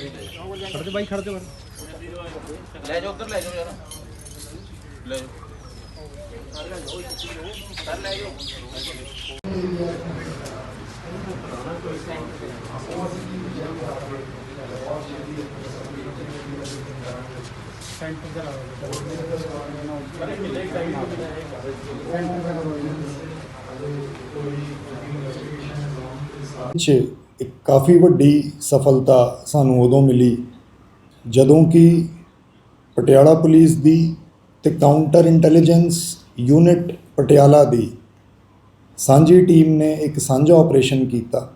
ਖੜ ਜਾ ਬਾਈ ਖੜ ਜਾ ਲੈ ਜਾਓ ਉੱਧਰ ਲੈ ਜਾਓ ਯਾਰ ਲੈ ਜਾਓ ਵਿੱਚ ਇੱਕ ਕਾਫੀ ਵੱਡੀ ਸਫਲਤਾ ਸਾਨੂੰ ਉਦੋਂ ਮਿਲੀ ਜਦੋਂ ਕਿ ਪਟਿਆਲਾ ਪੁਲਿਸ ਦੀ ਤੇ ਕਾਊਂਟਰ ਇੰਟੈਲੀਜੈਂਸ ਯੂਨਿਟ ਪਟਿਆਲਾ ਦੀ ਸਾਂਝੀ ਟੀਮ ਨੇ ਇੱਕ ਸਾਂਝਾ ਆਪਰੇਸ਼ਨ ਕੀਤਾ।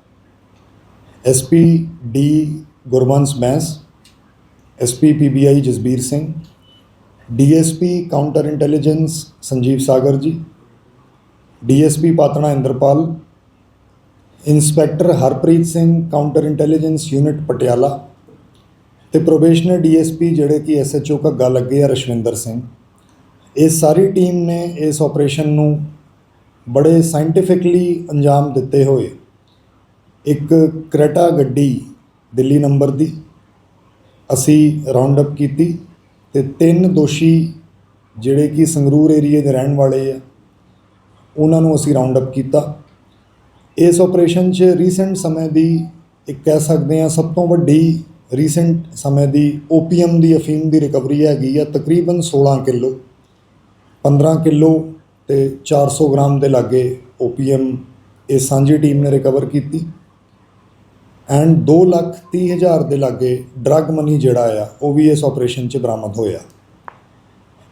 SP D Gurbans Bains SP PBI Jasbir Singh DSP counter intelligence Sanjeev Sagar ji DSP Patran Inderpal inspector Harpreet Singh counter intelligence unit Patiala ਤੇ ਪ੍ਰੋਬੇਸ਼ਨਰ ਡੀਐਸਪੀ ਜਿਹੜੇ ਕਿ SHO ਘੱਗਾ ਲੱਗੇ ਆ ਰਸ਼ਵਿੰਦਰ ਸਿੰਘ। ਇਹ ਸਾਰੀ ਟੀਮ ਨੇ ਇਸ ਆਪਰੇਸ਼ਨ ਨੂੰ ਬੜੇ ਸਾਇੰਟੀਫਿਕਲੀ ਅੰਜਾਮ ਦਿੱਤੇ ਹੋਏ। ਇੱਕ ਕਰੇਟਾ ਗੱਡੀ ਦਿੱਲੀ ਨੰਬਰ ਦੀ ਅਸੀਂ ਰਾਉਂਡ ਅਪ ਕੀਤੀ ਤੇ ਤਿੰਨ ਦੋਸ਼ੀ ਜਿਹੜੇ ਕਿ ਸੰਗਰੂਰ ਏਰੀਏ ਦੇ ਰਹਿਣ ਵਾਲੇ ਆ, ਉਹਨਾਂ ਨੂੰ ਅਸੀਂ ਰਾਉਂਡ ਅਪ ਕੀਤਾ। ਇਸ ਆਪਰੇਸ਼ਨ 'ਚ ਰੀਸੈਂਟ ਸਮੇਂ ਦੀ ਇੱਕ ਕਹਿ ਸਕਦੇ ਹਾਂ ਸਭ ਤੋਂ ਵੱਡੀ ਰੀਸੈਂਟ ਸਮੇਂ ਦੀ ਓਪੀਐਮ ਦੀ ਅਫੀਮ ਦੀ ਰਿਕਵਰੀ ਹੈਗੀ ਆ ਤਕਰੀਬਨ 16 ਕਿਲੋ 15 ਕਿਲੋ ਤੇ 400 ਗ੍ਰਾਮ ਦੇ ਲਾਗੇ ਓਪੀਐਮ ਇਹ ਸਾਂਝੀ ਟੀਮ ਨੇ ਰਿਕਵਰ ਕੀਤੀ ਐਂਡ 2 ਲੱਖ 30 ਹਜ਼ਾਰ ਦੇ ਲਾਗੇ ਡਰੱਗ ਮਨੀ ਜਿਹੜਾ ਆ, ਉਹ ਵੀ ਇਸ ਆਪਰੇਸ਼ਨ 'ਚ ਬਰਾਮਦ ਹੋਇਆ।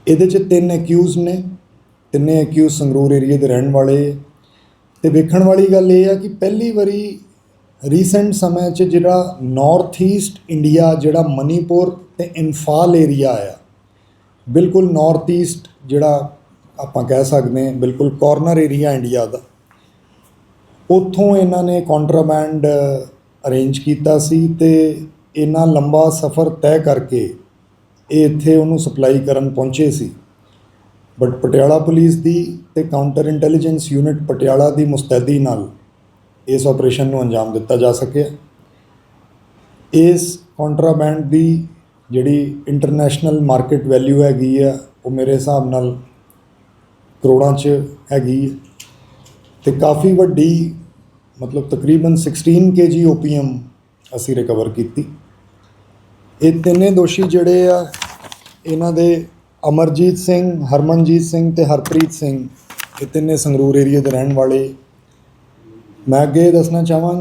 ਇਹਦੇ 'ਚ ਤਿੰਨ ਅਕਿਊਜ਼ ਨੇ, ਤਿੰਨੇ ਅਕਿਊਜ਼ ਸੰਗਰੂਰ ਏਰੀਏ ਦੇ ਰਹਿਣ ਵਾਲੇ ਤੇ ਵੇਖਣ ਵਾਲੀ ਗੱਲ ਇਹ ਆ ਕਿ ਪਹਿਲੀ ਵਾਰੀ ਰੀਸੈਂਟ ਸਮੇਂ 'ਚ ਜਿਹੜਾ ਨਾਰਥ ਈਸਟ ਇੰਡੀਆ ਜਿਹੜਾ ਮਨੀਪੁਰ ਤੇ ਇੰਫਾਲ ਏਰੀਆ ਆ, ਬਿਲਕੁਲ ਨਾਰਥ ਈਸਟ ਜਿਹੜਾ ਆਪਾਂ ਕਹਿ ਸਕਦੇ ਹਾਂ, ਬਿਲਕੁਲ ਕਾਰਨਰ ਏਰੀਆ ਇੰਡੀਆ ਦਾ, ਉੱਥੋਂ ਇਹਨਾਂ ਨੇ ਕੰਟਰਾਬੈਂਡ ਅਰੇਂਜ ਕੀਤਾ ਸੀ ਤੇ ਇਹਨਾਂ ਲੰਬਾ ਸਫ਼ਰ ਤੈਅ ਕਰਕੇ ਇਹ ਇੱਥੇ ਉਹਨੂੰ ਸਪਲਾਈ ਕਰਨ ਪਹੁੰਚੇ ਸੀ। ਬਟ ਪਟਿਆਲਾ ਪੁਲਿਸ ਦੀ ਤੇ ਕਾਊਂਟਰ ਇੰਟੈਲੀਜੈਂਸ ਯੂਨਿਟ ਪਟਿਆਲਾ ਦੀ ਮੁਸਤੈਦੀ ਨਾਲ ਇਸ ਆਪਰੇਸ਼ਨ ਨੂੰ ਅੰਜਾਮ ਦਿੱਤਾ ਜਾ ਸਕਿਆ। ਇਸ ਕੰਟਰਾਬੈਂਡ ਦੀ ਜਿਹੜੀ ਇੰਟਰਨੈਸ਼ਨਲ ਮਾਰਕੀਟ ਵੈਲਿਊ ਹੈਗੀ ਆ, ਉਹ ਮੇਰੇ ਹਿਸਾਬ ਨਾਲ ਕਰੋੜਾਂ 'ਚ ਹੈਗੀ ਹੈ ਤੇ ਕਾਫੀ ਵੱਡੀ, ਮਤਲਬ ਤਕਰੀਬਨ 16 kg ਓਪੀਐਮ ਅਸੀਂ ਰਿਕਵਰ ਕੀਤੀ। ਇਹ ਤਿੰਨੇ ਦੋਸ਼ੀ ਜਿਹੜੇ ਆ, ਇਹਨਾਂ ਦੇ ਅਮਰਜੀਤ ਸਿੰਘ, ਹਰਮਨਜੀਤ ਸਿੰਘ ਤੇ ਹਰਪ੍ਰੀਤ ਸਿੰਘ ਇਹ ਤਿੰਨੇ ਸੰਗਰੂਰ ਏਰੀਆ ਦੇ ਰਹਿਣ ਵਾਲੇ। ਮੈਂ ਅੱਗੇ ਦੱਸਣਾ ਚਾਹਾਂਗਾ